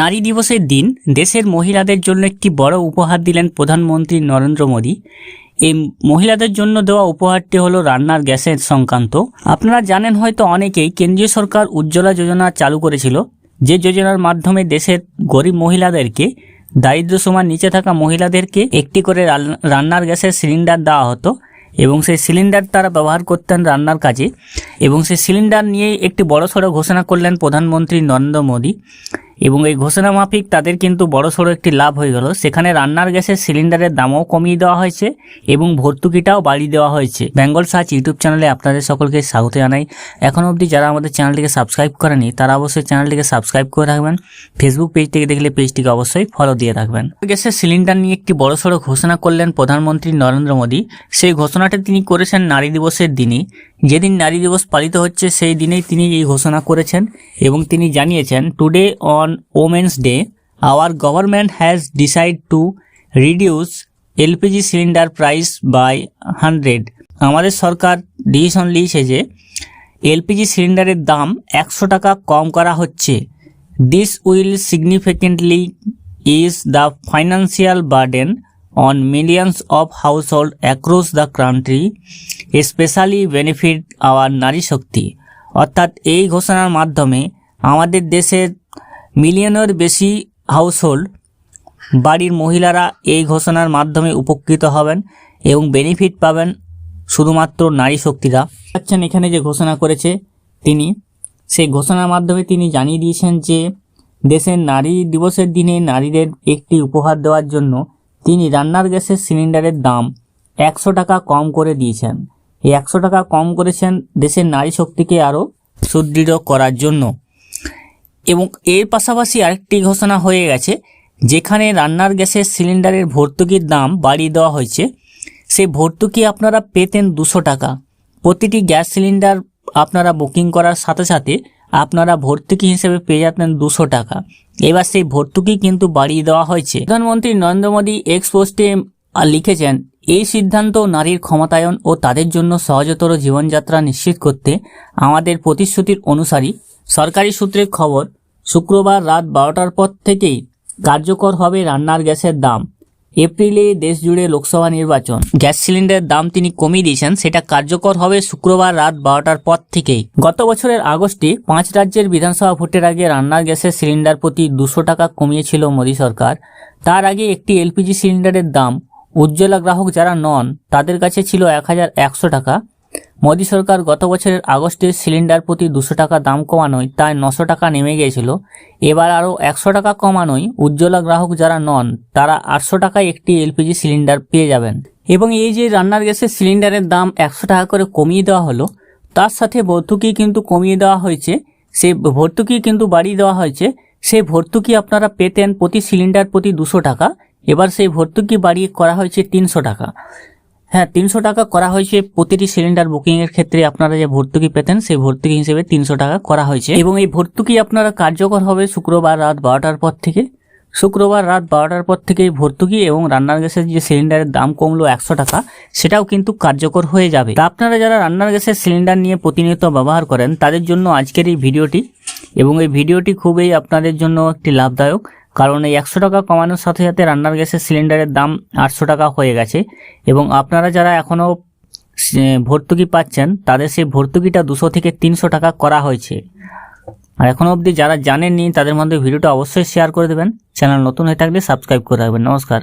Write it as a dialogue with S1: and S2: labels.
S1: নারী দিবসের দিন দেশের মহিলাদের জন্য একটি বড় উপহার দিলেন প্রধানমন্ত্রী নরেন্দ্র মোদী। এই মহিলাদের জন্য দেওয়া উপহারটি হলো রান্নার গ্যাসের সংক্রান্ত। আপনারা জানেন হয়তো অনেকেই কেন্দ্রীয় সরকার উজ্জ্বলা যোজনা চালু করেছিল, যে যোজনার মাধ্যমে দেশের গরিব মহিলাদেরকে দারিদ্র সীমার নিচে থাকা মহিলাদেরকে একটি করে রান্নার গ্যাসের সিলিন্ডার দেওয়া হতো এবং সেই সিলিন্ডার তারা ব্যবহার করতেন রান্নার কাজে এবং সেই সিলিন্ডার নিয়ে একটি বড়সড় ঘোষণা করলেন প্রধানমন্ত্রী নরেন্দ্র মোদী। এবং এই ঘোষণা মাফিক তাদের কিন্তু বড়সড় একটি লাভ হয়ে গেল। সেখানে রান্নার গ্যাসের সিলিন্ডারের দামও কমিয়ে দেওয়া হয়েছে এবং ভর্তুকিটাও বাড়িয়ে দেওয়া হয়েছে। বেঙ্গল সার্চ ইউটিউব চ্যানেলে আপনাদের সকলকে স্বাগত জানাই। এখন অবধি যারা আমাদের চ্যানেলটিকে সাবস্ক্রাইব করেনি, তারা অবশ্যই চ্যানেলটিকে সাবস্ক্রাইব করে রাখবেন। ফেসবুক পেজ থেকে দেখলে পেজটিকে অবশ্যই ফলো দিয়ে রাখবেন। গ্যাসের সিলিন্ডার নিয়ে একটি বড়সড় ঘোষণা করলেন প্রধানমন্ত্রী নরেন্দ্র মোদী। সেই ঘোষণাটি তিনি করেছেন নারী দিবসের দিনই। যেদিন নারী দিবস পালিত হচ্ছে, সেই দিনেই তিনি এই ঘোষণা করেছেন এবং তিনি জানিয়েছেন today on women's day our government has decide to reduce LPG cylinder price by hundred আমাদের সরকার ডিসিশন নিয়েছে যে এলপিজি সিলিন্ডারের দাম একশো টাকা কম করা হচ্ছে। This will significantly is the financial burden on millions of household across the country specially benefit our নারী শক্তি। অর্থাৎ এই ঘোষণার মাধ্যমে আমাদের দেশের মিলিয়নের বেশি হাউসহোল্ড বাড়ির মহিলারা এই ঘোষণার মাধ্যমে উপকৃত হবেন এবং বেনিফিট পাবেন শুধুমাত্র নারী শক্তিরা। পাচ্ছেন এখানে যে ঘোষণা করেছে তিনি, সেই ঘোষণার মাধ্যমে তিনি জানিয়ে দিয়েছেন যে, দেশের নারী দিবসের দিনে নারীদের একটি উপহার দেওয়ার জন্য তিনি রান্নার গ্যাসের সিলিন্ডারের দাম একশো টাকা কম করে দিয়েছেন। এই একশো টাকা কম করেছেন দেশের নারী শক্তিকে আরও সুদৃঢ় করার জন্য। এবং এর পাশাপাশি আরেকটি ঘোষণা হয়ে গেছে, যেখানে রান্নার গ্যাসের সিলিন্ডারের ভর্তুকির দাম বাড়িয়ে দেওয়া হয়েছে। সেই ভর্তুকি আপনারা পেতেন দুশো টাকা। প্রতিটি গ্যাস সিলিন্ডার আপনারা বুকিং করার সাথে সাথে আপনারা ভর্তুকি হিসেবে পেয়ে যেতেন দুশো টাকা। এবার সেই ভর্তুকি কিন্তু বাড়িয়ে দেওয়া হয়েছে। প্রধানমন্ত্রী নরেন্দ্র মোদী এক্স পোস্টে লিখেছেন, এই সিদ্ধান্ত নারীর ক্ষমতায়ন ও তাদের জন্য সহজতর জীবনযাত্রা নিশ্চিত করতে আমাদের প্রতিশ্রুতির অনুসারী সরকারি সূত্রের খবর, শুক্রবার রাত বারোটার পর থেকেই কার্যকর হবে রান্নার গ্যাসের দাম। এপ্রিলে দেশ জুড়ে লোকসভা নির্বাচন। গ্যাস সিলিন্ডারের দাম তিনি কমিয়ে দিয়েছেন, সেটা কার্যকর হবে শুক্রবার রাত বারোটার পর থেকেই। গত বছরের আগস্টে পাঁচ রাজ্যের বিধানসভা ভোটের আগে রান্নার গ্যাসের সিলিন্ডার প্রতি দুশো টাকা কমিয়েছিল মোদী সরকার। তার আগে একটি এলপিজি সিলিন্ডারের দাম, উজ্জ্বলা গ্রাহক যারা নন, তাদের কাছে ছিল এক হাজার একশো টাকা। মোদী সরকার গত বছরের আগস্টে সিলিন্ডার প্রতি দুশো টাকা দাম কমানোয় তাই নশো টাকা নেমে গিয়েছিল। এবার আরও একশো টাকা কমানোয় উজ্জ্বলা গ্রাহক যারা নন, তারা আটশো টাকায় একটি এলপিজি সিলিন্ডার পেয়ে যাবেন। এবং এই যে রান্নার গ্যাসের সিলিন্ডারের দাম একশো টাকা করে কমিয়ে দেওয়া হলো, তার সাথে ভর্তুকি কিন্তু কমিয়ে দেওয়া হয়েছে সেই ভর্তুকি কিন্তু বাড়িয়ে দেওয়া হয়েছে সেই ভর্তুকি আপনারা পেতেন প্রতি সিলিন্ডার প্রতি দুশো টাকা, এবার সেই ভর্তুকি বাড়িয়ে করা হয়েছে তিনশো টাকা। হ্যাঁ তিনশো টাকা করা হয়েছে প্রতিটি সিলিন্ডার বুকিং এর ক্ষেত্রে আপনারা যে ভর্তুকি পেতেন, সেই ভর্তুকি হিসেবে তিনশো টাকা করা হয়েছে। এবং এই ভর্তুকি আপনারা কার্যকর হবে শুক্রবার রাত বারোটার পর থেকে। শুক্রবার রাত বারোটার পর থেকে এই ভর্তুকি এবং রান্নার গ্যাসের যে সিলিন্ডারের দাম কমলো একশো টাকা, সেটাও কিন্তু কার্যকর হয়ে যাবে। তা আপনারা যারা রান্নার গ্যাসের সিলিন্ডার নিয়ে প্রতিনিয়ত ব্যবহার করেন, তাদের জন্য আজকের এই ভিডিওটি এবং এই ভিডিওটি খুবই আপনাদের জন্য একটি লাভদায়ক। কারণ এই একশো টাকা কমানোর সাথে সাথে রান্নার গ্যাসের সিলিন্ডারের দাম আটশো টাকা হয়ে গেছে। এবং আপনারা যারা এখনও ভর্তুকি পাচ্ছেন, তাদের সেই ভর্তুকিটা দুশো থেকে তিনশো টাকা করা হয়েছে। আর এখনও অবধি যারা জানেননি, তাদের মধ্যে ভিডিওটা অবশ্যই শেয়ার করে দেবেন। চ্যানেল নতুন হয়ে থাকলে সাবস্ক্রাইব করে রাখবেন। নমস্কার।